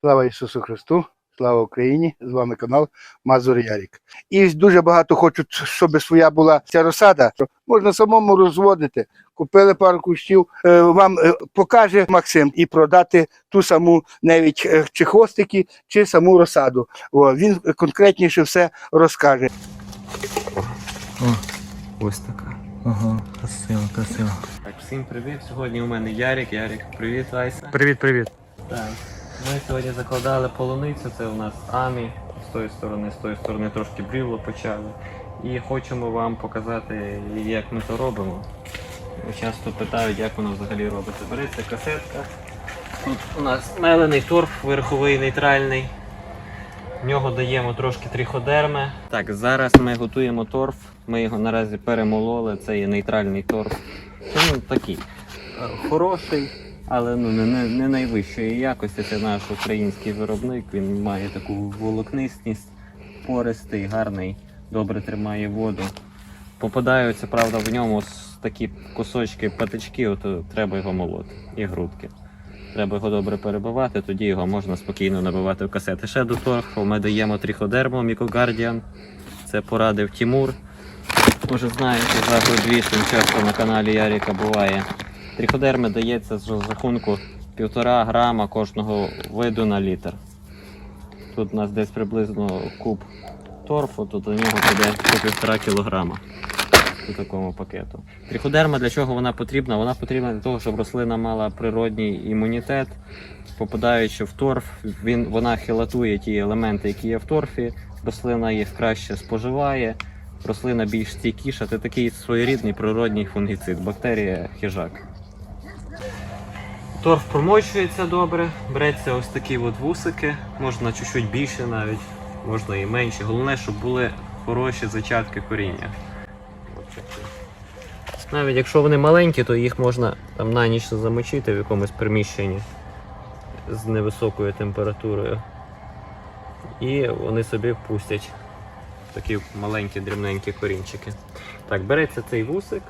Слава Ісусу Христу, слава Україні! З вами канал Мазур Ярік. І дуже багато хочуть, щоб своя була ця розсада. Можна самому розводити. Купили пару кущів, е, вам е, покаже Максим і продати ту саму навіть е, чи хвостики, чи саму розсаду. О, він конкретніше все розкаже. Ось така. Ага, красиво, красиво. Так, всім привіт. Сьогодні у мене Ярик. Ярик, привіт, Айса. Привіт, привіт. Так. Ми сьогодні закладали полуницю, це у нас Амі. З тої сторони, з тої сторони трошки бріло почали. І хочемо вам показати, як ми то робимо. Часто питають, як воно взагалі робиться. Береться касетка. Тут у нас мелений торф верховий нейтральний. В нього даємо трошки тріходерми. Так, зараз ми готуємо торф. Ми його наразі перемололи. Це є нейтральний торф. Це такий е, хороший, але ну, не, не, не найвищої якості. Це наш український виробник. Він має таку волокнистість, пористий, гарний, добре тримає воду. Попадаються, правда, в ньому такі кусочки патички, от е, треба його молоти і грудки. Треба його добре перебивати, тоді його можна спокійно набивати в касети. Ще до торфу ми даємо тріходерму Мікогардіан. Це порадив Тімур. Може знаєте, за агрозвістом часто на каналі Яріка буває. Тріходерми дається з розрахунку 1,5 грама кожного виду на літр. Тут у нас десь приблизно куб торфу, то до нього піде по 1,5 кілограма у такому пакету. Тріходерма для чого вона потрібна? Вона потрібна для того, щоб рослина мала природній імунітет. Попадаючи в торф, він, вона хилатує ті елементи, які є в торфі, рослина їх краще споживає, рослина більш стійкіша. Це такий своєрідний природній фунгіцид, бактерія хижак. Торф промочується добре, береться ось такі от вусики, можна чуть-чуть більше навіть, можна і менше. Головне, щоб були хороші зачатки коріння. Навіть якщо вони маленькі, то їх можна там на ніч замочити в якомусь приміщенні з невисокою температурою. І вони собі пустять такі маленькі дрібненькі корінчики. Так, береться цей вусик,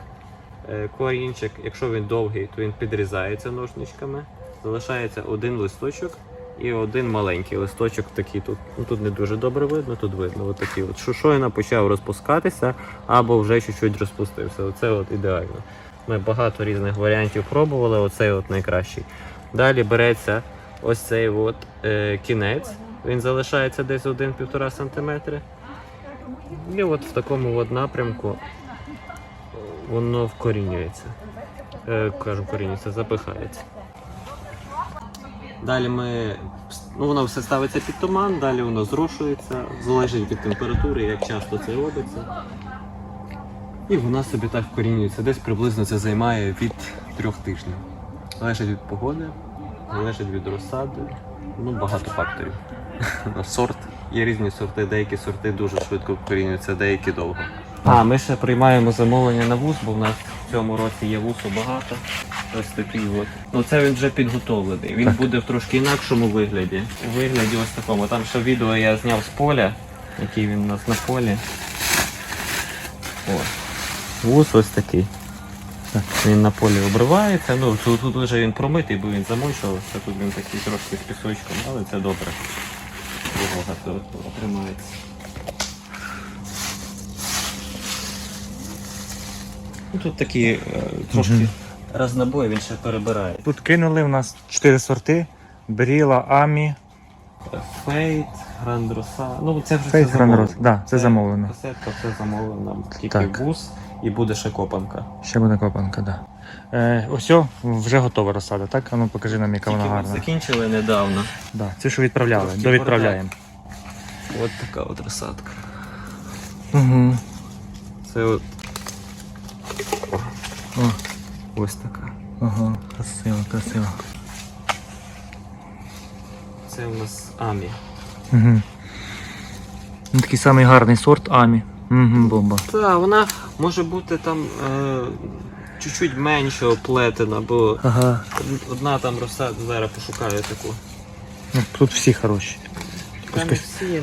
корінчик. Якщо він довгий, то він підрізається ножничками. Залишається один листочок і один маленький листочок такий тут. Ну, тут не дуже добре видно, тут видно. От такий от. Що почав розпускатися або вже чуть-чуть розпустився. Оце от ідеально. Ми багато різних варіантів пробували, оцей от найкращий. Далі береться ось цей от, е, кінець. Він залишається десь 1-1,5 см. І от в такому от напрямку воно вкорінюється. Е, кажу, вкорінюється, запихається. Далі ми. Ну, воно все ставиться під туман, далі воно зрошується, залежить від температури, як часто це робиться. І вона собі так вкорінюється. Десь приблизно це займає від трьох тижнів. Залежить від погоди, залежить від розсади, ну багато факторів. Сорт. Є різні сорти, деякі сорти дуже швидко вкорінюються, деякі довго. А, ми ще приймаємо замовлення на вуз, бо в нас в цьому році є вусу багато. Ось такий от. Ну це він вже підготовлений. Він буде в трошки інакшому вигляді. У вигляді ось такому. Там ще відео я зняв з поля, який він у нас на полі. О. Вус ось такий. Так, Він на полі обривається. Ну, тут, тут вже він промитий, бо він замочувався. Тут він такий трошки з пісочком, але це добре. Волога температура тримається. Ну, Тут такі е, трошки Мгм. разнобой, він ще перебирає. Тут кинули у нас чотири сорти: Бріла, Амі, Фейт, Грандроса. Ну це вже Фейт, все замовлено. Грандроса. Да, це замовлено. Касетка, все замовлено. Тільки Так. вуз і буде ще копанка. ще буде копанка, да. Е, ось вже готова розсада, так? А ну покажи нам, яка вона Тільки ми гарна. закінчили недавно. Да, це що відправляли, довідправляємо. От така от розсадка. Угу. Це от О, ось така. ага, красиво, красиво. Це у нас Амі. Угу. Ну, такий самий гарний сорт Амі. Угу, бомба. Так, вона може бути там е, чуть-чуть менше оплетена, бо Ага. одна там розсада, зараз пошукаю таку. Ну, Тут всі хороші.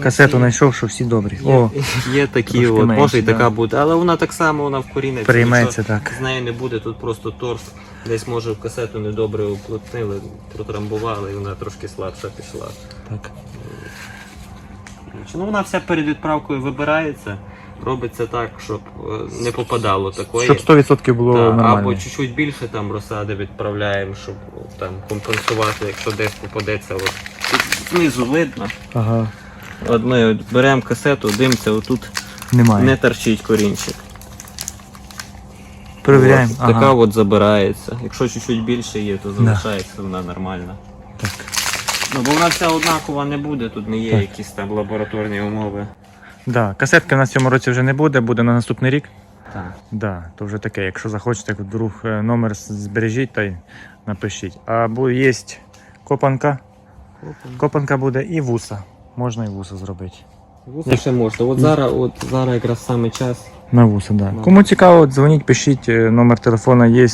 Касету знайшов, що всі добрі. Є, О, є такі, от, може менші, і така буде, але вона так само вона вкоріниться. прийметься так. З нею не буде, тут просто торф. Десь може в касету недобре уплотнили, протрамбували і вона трошки слабша пішла. Так. Ну, вона вся перед відправкою вибирається. Робиться так, щоб е, не попадало такої. Щоб 100% було Та, нормально. або чуть-чуть більше там розсади відправляємо, щоб там компенсувати, якщо десь попадеться. От, знизу видно. Ага. От ми от беремо касету, дивимося, отут Немає. не торчить корінчик. Перевіряємо. От, Ага. Така от забирається. Якщо чуть-чуть більше є, то залишається вона нормальна. Так. Ну, бо вона вся однакова не буде, тут не є Так. якісь там лабораторні умови. Да. Касетки на цьому році вже не буде, буде на наступний рік. Так. Да, то вже таке, якщо захочете, вдруг е, номер збережіть та й напишіть. А бу- є копанка, копанка буде і вуса. Можна і вуса зробити. Вуса ще можна. От зараз, от зараз якраз саме час. На вуса, да. Ну. Кому цікаво, дзвоніть, пишіть, е, номер телефона є,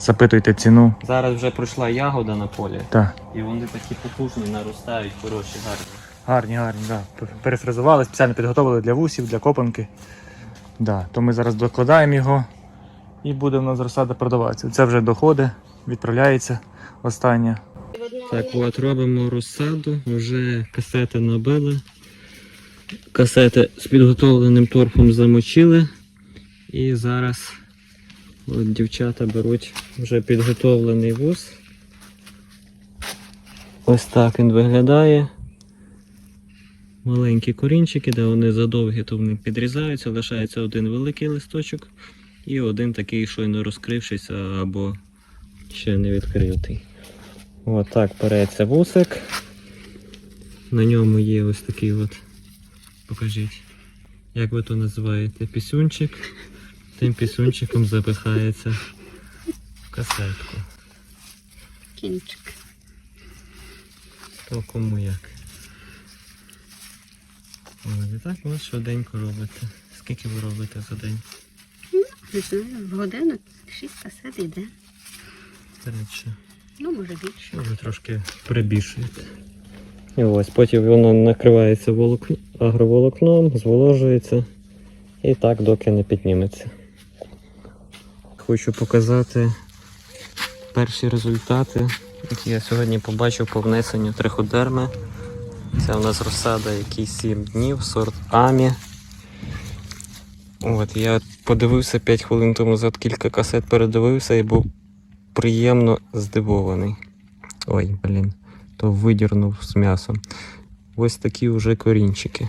запитуйте ціну. Зараз вже пройшла ягода на полі, Так. і вони такі потужні, наростають, хороші, гарні. Гарні, гарні, да. П- Перефрезували, спеціально підготовили для вусів, для копанки. Да. То ми зараз докладаємо його і буде в нас розсада продаватися. Це вже доходить, відправляється остання. Так, от робимо розсаду, вже касети набили. Касети з підготовленим торфом замочили. І зараз от дівчата беруть вже підготовлений вуз. Ось так він виглядає. Маленькі корінчики, де вони задовгі, то вони підрізаються, лишається один великий листочок і один такий щойно розкрившийся або ще не відкритий. От так береться вусик. На ньому є ось такий от. Покажіть. Як ви то називаєте? Пісюнчик. Тим пісюнчиком запихається в касетку. Кінчик. То кому як. От, і так ви швиденько робите. Скільки ви робите за день? Не знаю, в годину шість касет йде. Речі. Ну, може більше. Ви трошки прибільшуєте. І ось потім воно накривається волок... агроволокном, зволожується і так доки не підніметься. Хочу показати перші результати, які я сьогодні побачив по внесенню триходерми. Це у нас розсада, який 7 днів, сорт Амі. От, я подивився 5 хвилин тому назад кілька касет передивився і був приємно здивований. Ой, блін, то видірнув з м'ясом. Ось такі вже корінчики.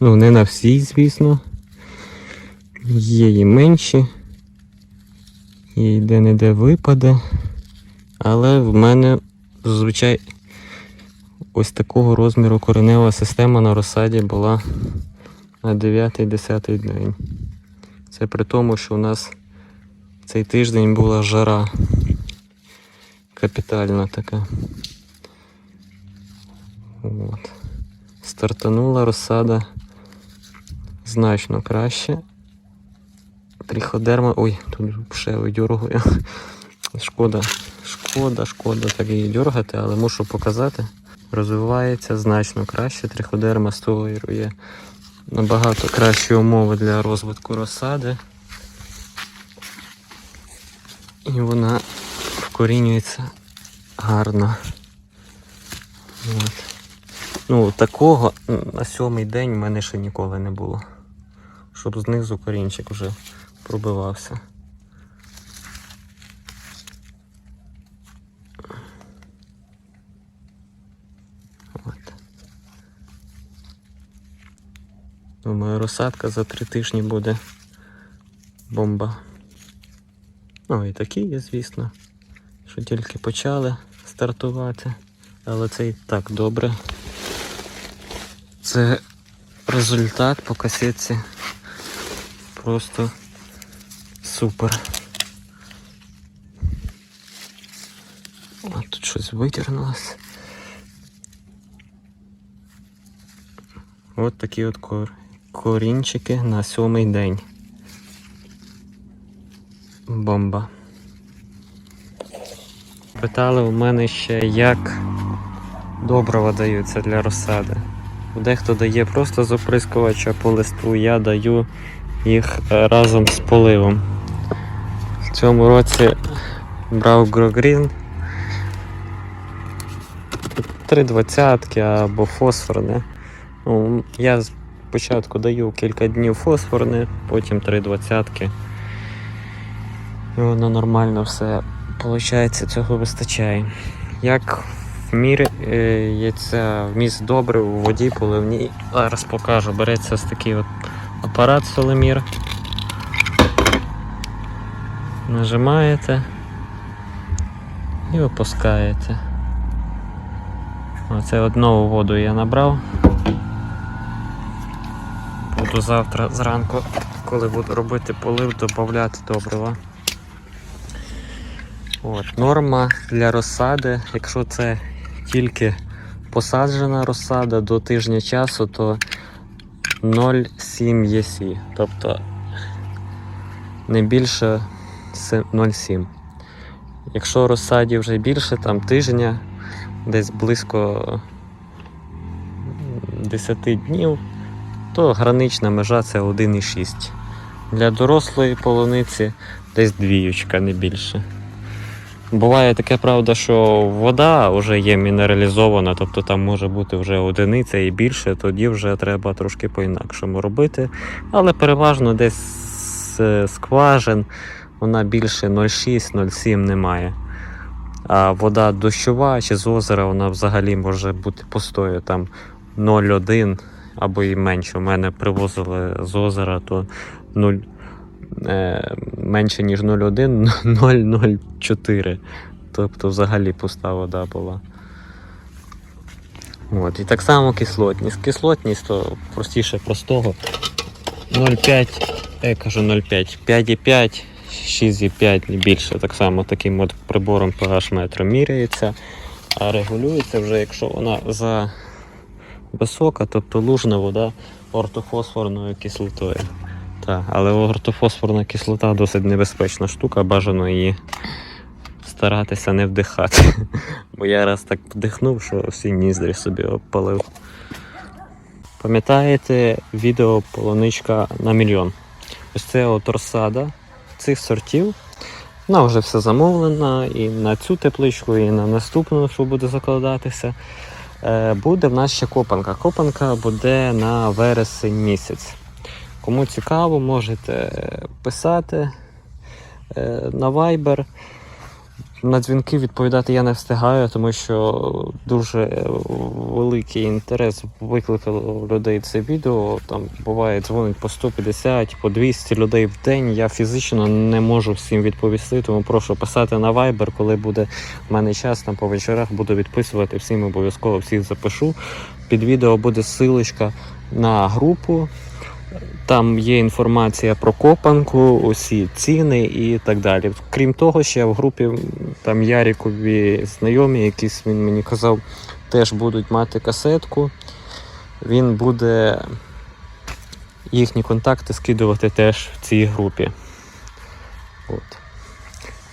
Ну, не на всій, звісно. Є і менші. І де-не-де випаде. Але в мене зазвичай ось такого розміру коренева система на розсаді була на 9-10 день. Це при тому, що у нас цей тиждень була жара капітальна така. От. Стартанула розсада значно краще. Тріходерма. Ой, тут ще видюргую. Шкода, шкода, шкода так її дергати, але мушу показати. Розвивається значно краще. Триходерма створює набагато кращі умови для розвитку розсади. І вона вкорінюється гарно. От. Ну, такого на сьомий день в мене ще ніколи не було. Щоб знизу корінчик вже пробивався. От. Думаю, розсадка за три тижні буде бомба. Ну і такі є, звісно, що тільки почали стартувати. Але це і так добре. Це результат по касетці. Просто супер. О, тут щось витягнулося. От такі от кор... корінчики на сьомий день. Бомба. Питали у мене ще, як добрива даються для розсади. Дехто дає просто з оприскувача по листу, я даю їх е, разом з поливом. В цьому році брав Грогрін три двадцятки або фосфорне. Ну, я спочатку даю кілька днів фосфорне, потім три двадцятки. І воно нормально все виходить, цього вистачає. Як вміряється вміст добре у воді поливній. Зараз покажу. Береться ось такий от апарат солемір. Нажимаєте і опускаєте. Оце одну воду я набрав. Буду завтра зранку, коли буду робити полив, додати добрива. От, норма для розсади, якщо це тільки посаджена розсада до тижня часу, то 0,7 ЄСІ, тобто не більше 0,7. Якщо розсаді вже більше, там тижня, десь близько 10 днів, то гранична межа це 1,6. Для дорослої полуниці десь двіючка, не більше. Буває таке, правда, що вода вже є мінералізована, тобто там може бути вже одиниця і більше, тоді вже треба трошки по-інакшому робити. Але переважно десь з е, скважин вона більше 0,6-0,7 немає. А вода дощова чи з озера вона взагалі може бути пустою там 0,1 або і менше. У мене привозили з озера, то 0, е, менше ніж 0,1, 0,04. Тобто взагалі пуста вода була. От. І так само кислотність. Кислотність то простіше простого. 0,5, я кажу 0,5, 5,5, 6,5 і більше. Так само таким от прибором pH метром міряється, а регулюється вже, якщо вона за висока, тобто лужна вода ортофосфорною кислотою. Так, але ортофосфорна кислота досить небезпечна штука, бажано її старатися не вдихати. Бо я раз так вдихнув, що всі ніздрі собі обпалив. Пам'ятаєте відео полуничка на мільйон? Ось це от розсада цих сортів. Вона вже все замовлена і на цю тепличку, і на наступну, що буде закладатися. Е, Буде в нас ще копанка. Копанка буде на вересень місяць. Кому цікаво, можете писати е, на Viber. На дзвінки відповідати я не встигаю, тому що дуже великий інтерес викликало людей це відео. Там буває дзвонить по 150, по 200 людей в день. Я фізично не можу всім відповісти, тому прошу писати на Viber, коли буде в мене час там по вечорах, буду відписувати всім обов'язково всіх запишу. Під відео буде ссылочка на групу. Там є інформація про копанку, усі ціни і так далі. Крім того, ще в групі там Ярикові знайомі, якісь він мені казав, теж будуть мати касетку. Він буде їхні контакти скидувати теж в цій групі. От.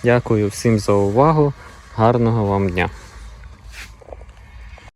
Дякую всім за увагу. Гарного вам дня!